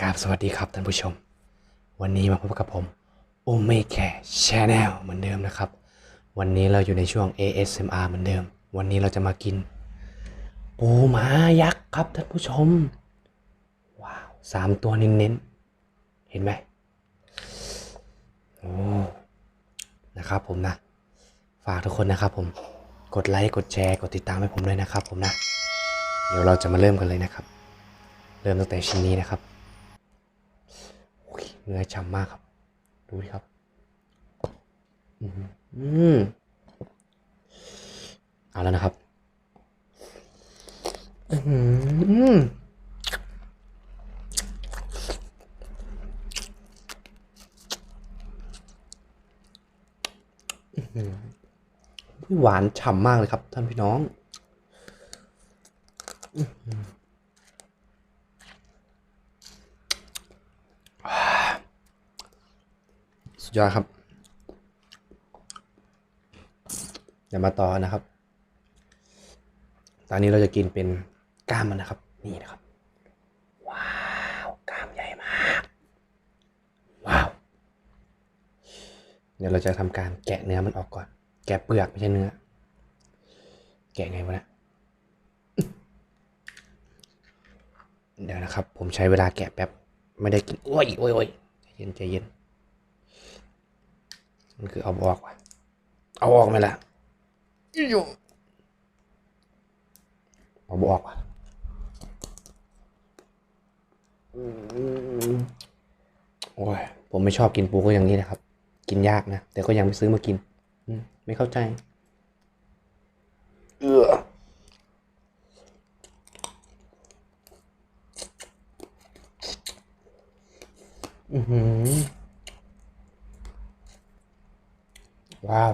กราบสวัสดีครับท่านผู้ชม วันนี้มาพบกับผมโอเมแคชาแนลเหมือนเดิมนะครับ วันนี้เราอยู่ในช่วง ASMR เหมือนเดิม วันนี้เราจะมากิน ปูม้ายักษ์ครับท่านผู้ชม ว้าวสามตัวเน้นๆ เห็นไหมโอ้นะครับผมนะ ฝากทุกคนนะครับผมกดไลค์กดแชร์กดติดตามให้ผมด้วยนะครับผมนะ เดี๋ยวเราจะมาเริ่มกันเลยนะครับ เริ่มตั้งแต่ชิ้นนี้นะครับ เนื้อฉ่ำมากครับ ดูดิครับอืมอืมเอาแล้วนะครับ อืมหวานฉ่ำมากเลยครับ ท่านพี่น้อง สุดยอดครับ เดี๋ยวมาต่อนะครับ ตอนนี้เราจะกินเป็นกล้ามมันนะครับ นี่นะครับ ว้าวกล้ามใหญ่มาก ว้าว เดี๋ยวเราจะทำการแกะเนื้อมันออกก่อน แกะเปลือกไม่ใช่เนื้อ แกะไงวะเนะเดี๋ยวนะครับ ผมใช้เวลาแกะแป๊บ ไม่ได้กิน โอ้ยโอ้ยโอ้ยใจเย็นใจเย็น มันคือเอาออกว่ะเอาออกไหมล่ะอยู่เอาออกว่ะอืมโอ้ยผมไม่ชอบกินปูก็อย่างนี้นะครับ กินยากนะ แต่ก็ยังไม่ซื้อมากินอืมไม่เข้าใจ เอออือหือ ว้าว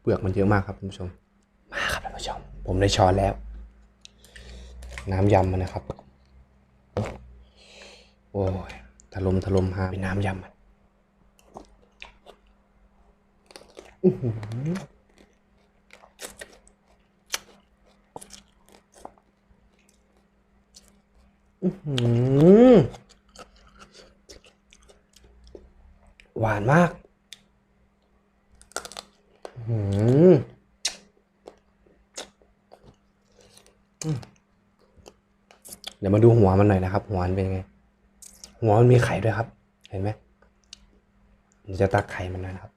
เปลือกมันเยอะมากครับท่านผู้ชม มาครับท่านผู้ชม ผมได้ช้อนแล้ว น้ำยำมันนะครับ โอ้ยถล่มถล่มหาเป็นน้ำยำมันอื้อหืออื้อ หวานมากอืมเดี๋ยวมาดูหัวมันหน่อยนะครับ หัวมันเป็นยังไง หัวมันมีไข่ด้วยครับ เห็นไหมเดี๋ยวจะตักไข่มันนะครับ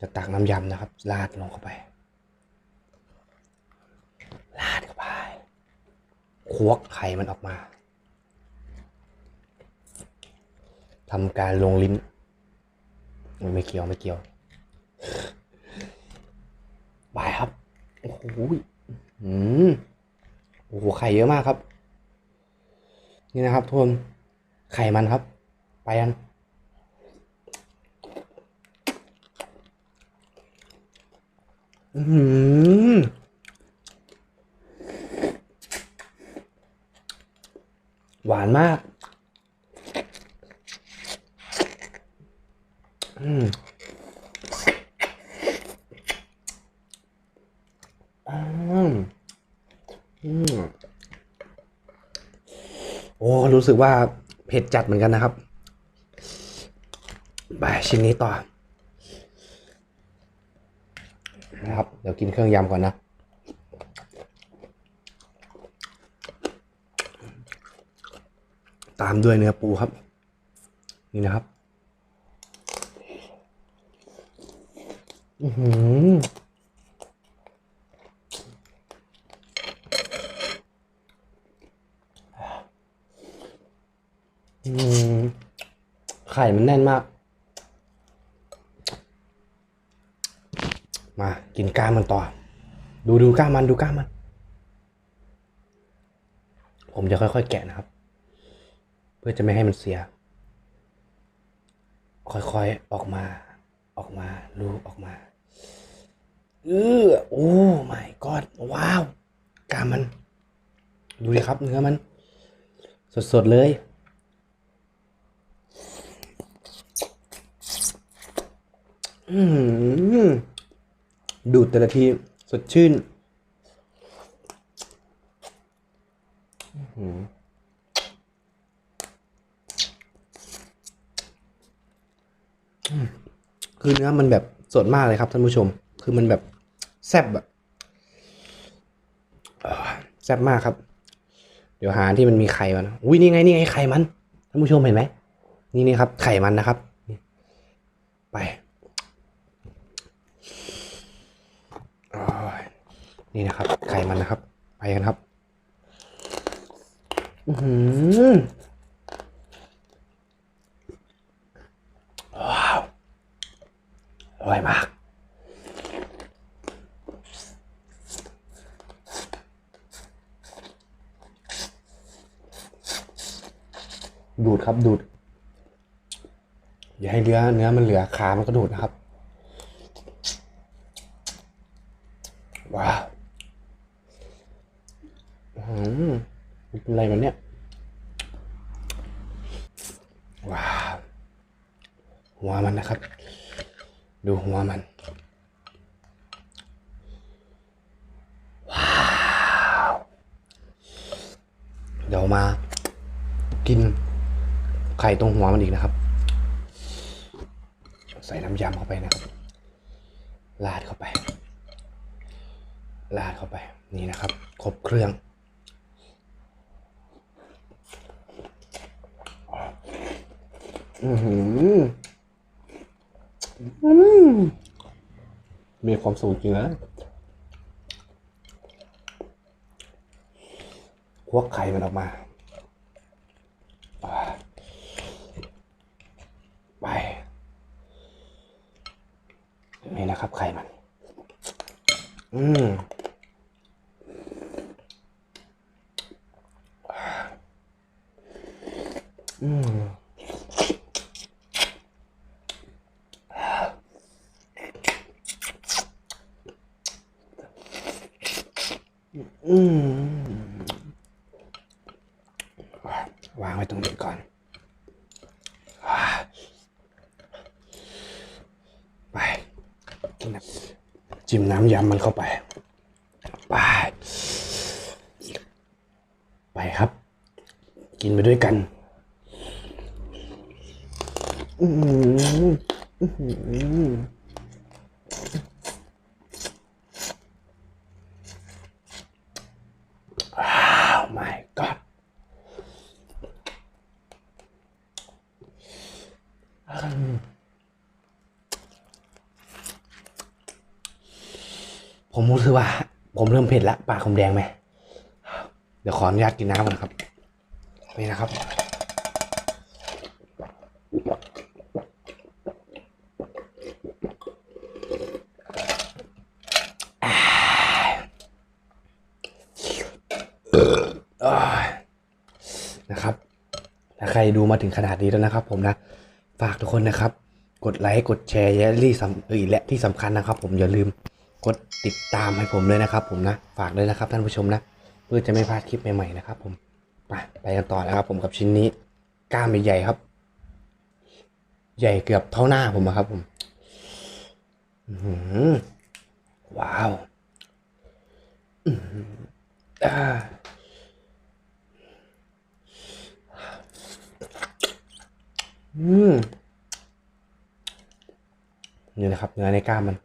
จะตักน้ำยำนะครับ ราดลงเข้าไป ราดเข้าไปควกไข่มันออกมาทำการลงลิ้น ไม่เกี่ยวไม่เกี่ยวบายครับ โอ้โหอืมโอ้โหไข่เยอะมากครับ นี่นะครับทุกคนไข่มันครับ ไปกันอือหือหวานมาก อืมอืมอืม โอ้ รู้สึกว่าเผ็ดจัดเหมือนกันนะครับไปชิ้นนี้ต่อ นะครับ เดี๋ยวกินเครื่องยำก่อนนะตามด้วยเนื้อปูครับ นี่นะครับ อือหืออืม ไข่มันแน่นมาก มากินกล้ามมันต่อ ดูดูกล้ามมันดูกล้ามมัน ผมจะค่อยๆแกะนะครับ เพื่อจะไม่ให้มันเสีย ค่อยๆออกมา ออกมาลูกออกมาเออโอ้ my god ว้าวกล้ามมัน ดูดิครับเนื้อมัน สดๆเลย อืม ดูดแต่ละทีสดชื่นคือเนื้อมันแบบสดมากเลยครับท่านผู้ชม คือมันแบบแซ่บอะอ่าแซ่บมากครับ เดี๋ยวหาที่มันมีไข่มันอุ้ยนี่ไงนี่ไงไข่มันท่านผู้ชมเห็นไหมนี่นี่ครับ ไข่มันนะครับ ไปโอ้ย นี่นะครับ ไข่มันนะครับ ไปกันครับ อือหือว้าวอร่อยมาก ดูดครับดูด อย่าให้เนื้อเนื้อมันเหลือขามันก็ดูดนะครับว้าว อื้อหืมเป็นอะไรมันเนี่ย ว้าว หัวมันนะครับ ดูหัวมัน ว้าว เดี๋ยวมา กินไข่ตรงหัวมันอีกนะครับ ใส่น้ำยำเข้าไปนะครับลาดเข้าไปลาดเข้าไป นี่นะครับ ครบเครื่อง อือหืออื มมีความสุขจริงนะควักไข่มันออกมาอ่าไป นี่นะครับไข่มัน อืม อืม อืม วางไว้ ตรงนี้ก่อน ไปกินน้ำจิ้มน้ำยำมันเข้าไป ไป ไปครับ กินไปด้วยกันอือหืออื้อหือว้าว my god อืม ผมรู้สึกว่า ผมเริ่มเผ็ดละปากผมแดงไหมเดี๋ยวขออนุญาตกินน้ำก่อนนะครับ นี่นะครับ นะครับ ถ้าใครดูมาถึงขนาดนี้แล้วนะครับ ผมนะ ฝากทุกคนนะครับ กดไลค์ กดแชร์และที่สำเอยและที่สำคัญนะครับ ผมอย่าลืม กดติดตามให้ผมเลยนะครับ ผมนะฝากเลยนะครับท่านผู้ชมนะ เพื่อจะไม่พลาดคลิปใหม่ๆนะครับ ผมไปไปกันต่อนะครับ ผมกับชิ้นนี้กล้ามใหญ่ๆครับ ใหญ่เกือบเท่าหน้าผมอะครับ ผมหือว้าวอื้อหืออ่าอืมนี่นะครับเนื้อในกล้ามมัน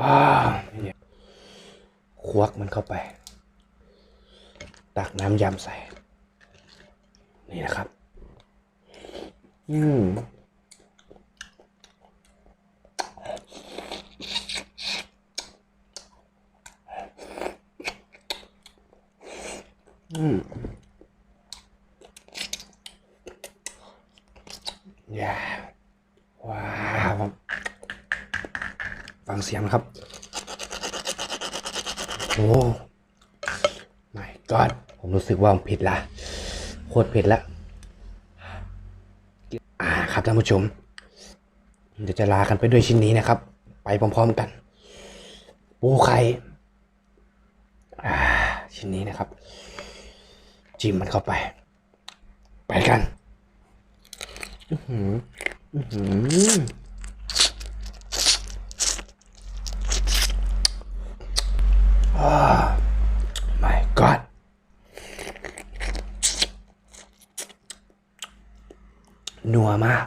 อ่าเนี่ยค วักมันเข้าไป ตักน้ำยำใส่ นี่นะครับ อืมอืมอย่าว้าวฟังเสียงนะครับ โอ้ my god ผมรู้สึกว่าผมผิดละโคตรผิดละอ่าครับท่านผู้ชม เดี๋ยวจะลากันไปด้วยชิ้นนี้นะครับ ไปพร้อมๆกัน ปูไข่อ่าชิ้นนี้นะครับ จิ้มมันเข้าไป ไปกัน อือหือ อือหือ Ah, my God นัว มาก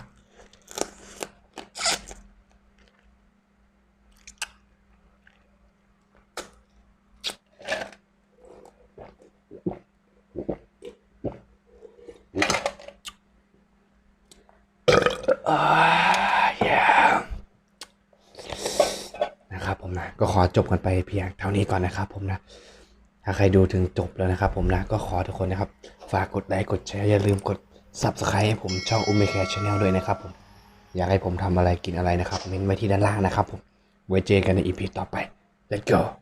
นะครับผมนะ ก็ขอจบกันไปเพียงเท่านี้ก่อนนะครับผมนะถ้าใครดูถึงจบแล้วนะครับผมนะ ก็ขอทุกคนนะครับ ฝากกดไลค์กดแชร์อย่าลืมกด Subscribe ให้ผมช่องอุ้มเมแคร์ชาแนลด้วยนะครับผมอยากให้ผมทำอะไรกินอะไรนะครับเม้นไว้ที่ด้านล่างนะครับผมไว้เจอกันในอีพีต่อไป let's go